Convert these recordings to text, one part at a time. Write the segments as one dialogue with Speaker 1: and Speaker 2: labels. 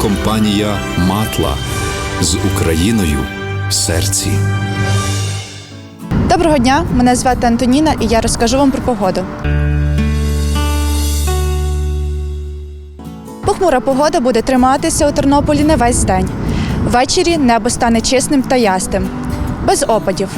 Speaker 1: компанія Матла з Україною в серці.
Speaker 2: Доброго дня, мене звати Антоніна, і я розкажу вам про погоду. Похмура погода буде триматися у Тернополі не весь день. Ввечері небо стане чисним та ясним, без опадів.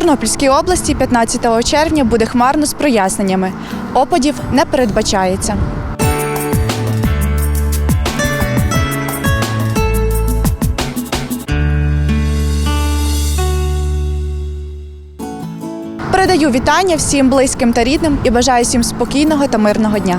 Speaker 2: Тернопільській області 15 червня буде хмарно з проясненнями. Опадів не передбачається. Передаю вітання всім близьким та рідним і бажаю всім спокійного та мирного дня.